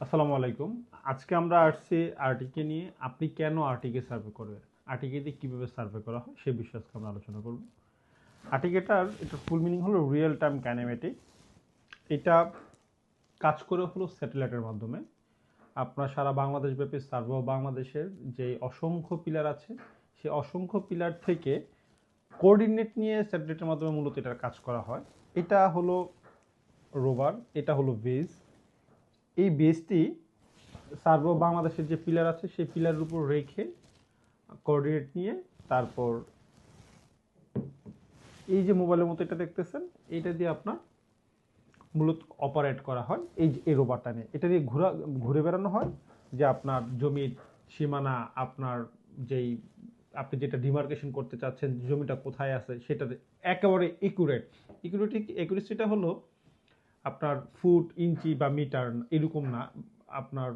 আসসালামু আলাইকুম। আজকে আমরা আসছি আর্টিকে নিয়ে। আপনি কেন আর্টিকে সার্ভে করবেন? আরটিকে দিয়ে কীভাবে সার্ভে করা হয় সে বিষয়ে আজকে আমরা আলোচনা করব। আর্টিকেটার এটার ফুল মিনিং হলো রিয়েল টাইম কাইনেমেটিক এটা কাজ করে হলো স্যাটেলাইটের মাধ্যমে। আপনার সারা বাংলাদেশ ব্যাপী সার্ভ বাংলাদেশের যে অসংখ্য পিলার আছে সেই অসংখ্য পিলার থেকে কোঅর্ডিনেট নিয়ে স্যাটেলাইটের মাধ্যমে মূলত এটার কাজ করা হয়। এটা হলো রোভার এটা হলো বেজ এই বেসটি সার্ভ বাংলাদেশের যে পিলার আছে, সেই পিলারের উপর রেখে কোঅর্ডিনেট নিয়ে তারপর এই যে মোবাইলের মতো এটা দেখতেছেন এইটা দিয়ে আপনার মূলত অপারেট করা হয় এই যে এই রোবারটা নিয়ে। এটা দিয়ে ঘোরা, ঘুরে বেড়ানো হয় যে আপনার জমির সীমানা, আপনার যেই, আপনি যেটা ডিমার্কেশন করতে চাচ্ছেন, জমিটা কোথায় আছে, সেটাতে একেবারে একুরেট একুরেটি একুরেসিটা হলো আপনার ফুট, ইঞ্চি বা মিটার এরকম না, আপনার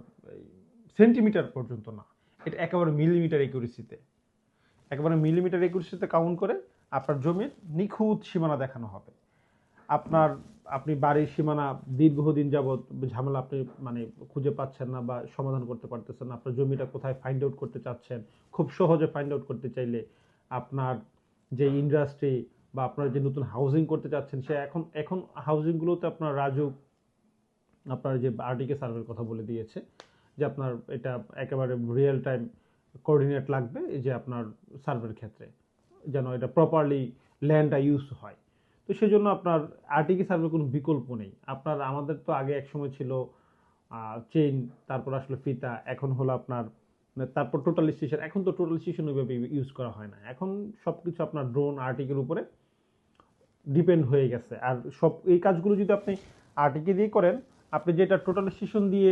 সেন্টিমিটার পর্যন্ত না। এটা একেবারে মিলিমিটার একুরেসিতে। একেবারে মিলিমিটার একুরেসিতে কাউন্ট করে আপনার জমির নিখুঁত সীমানা দেখানো হবে। আপনার, আপনি বাড়ির সীমানা দীর্ঘদিন যাবৎ ঝামেলা আপনি মানে খুঁজে পাচ্ছেন না বা সমাধান করতে পারতেছেন না, আপনার জমিটা কোথায় ফাইন্ড আউট করতে চাচ্ছেন, খুব সহজে ফাইন্ড আউট করতে চাইলে আপনার যে ইন্ডাস্ট্রি বা আপনারা যে নতুন হাউজিং করতে চাচ্ছেন, সে এখন এখন হাউজিংগুলোতে আপনার রাজু, আপনার যে আরটিকে সার্ভের কথা বলে দিয়েছে, যে আপনার এটা একেবারে রিয়েল টাইম কোঅর্ডিনেট লাগবে এই যে আপনার সার্ভের ক্ষেত্রে, যেন এটা প্রপারলি ল্যান্ডটা ইউজ হয়। তো সেই জন্য আপনার আরটিকে সার্ভের কোনো বিকল্প নেই। আপনার, আমাদের তো আগে একসময় ছিল চেইন তারপর আসলে ফিতা, এখন হলো আপনার তারপর টোটাল স্টেশন এখন তো টোটাল স্টেশন ওইভাবে ইউজ করা হয় না। এখন সব কিছু আপনার ড্রোন আর্টিকের উপরে ডিপেন্ড হয়ে গেছে। আর সব, এই কাজগুলো যদি আপনি আর্টিকে দিয়ে করেন, আপনি যেটা টোটাল স্টেশন দিয়ে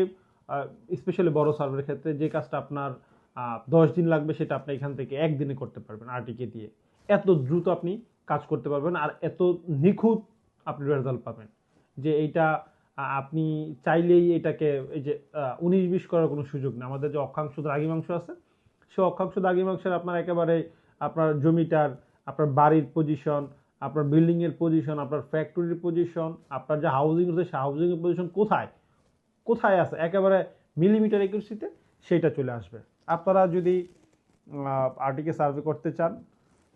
স্পেশালি বড় সার্ভের ক্ষেত্রে যে কাজটা আপনার দশ দিন লাগবে সেটা আপনি এখান থেকে একদিনে করতে পারবেন আর্টিকে দিয়ে। এত দ্রুত আপনি কাজ করতে পারবেন আর এত নিখুঁত আপনি রেজাল্ট পাবেন যে এইটা আপনি চাইলেই এটাকে এই যে উনিশ বিশ করার কোনো সুযোগ নেই। আমাদের যে অক্ষাংশ দ্রাঘিমাংশ আছে, সে অক্ষাংশ দ্রাঘিমাংশের আপনার একেবারে আপনার জমিটার, আপনার বাড়ির পজিশন আপনার বিল্ডিংয়ের পজিশন আপনার ফ্যাক্টরির পজিশন আপনার যে হাউজিং আছে, সে হাউজিংয়ের পজিশন কোথায়? কোথায় আছে? একেবারে মিলিমিটার একুরেসিতে সেটা চলে আসবে। আপনারা যদি আর্টিকে সার্ভে করতে চান,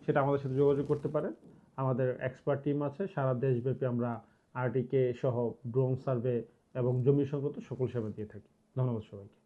সেটা আমাদের সাথে যোগাযোগ করতে পারেন। আমাদের এক্সপার্ট টিম আছে, সারা দেশব্যাপী আমরা আরটিকে সহ ড্রোন সার্ভে এবং জমি সংক্রান্ত সকল সেবা দিয়ে থাকি। ধন্যবাদ সবাইকে।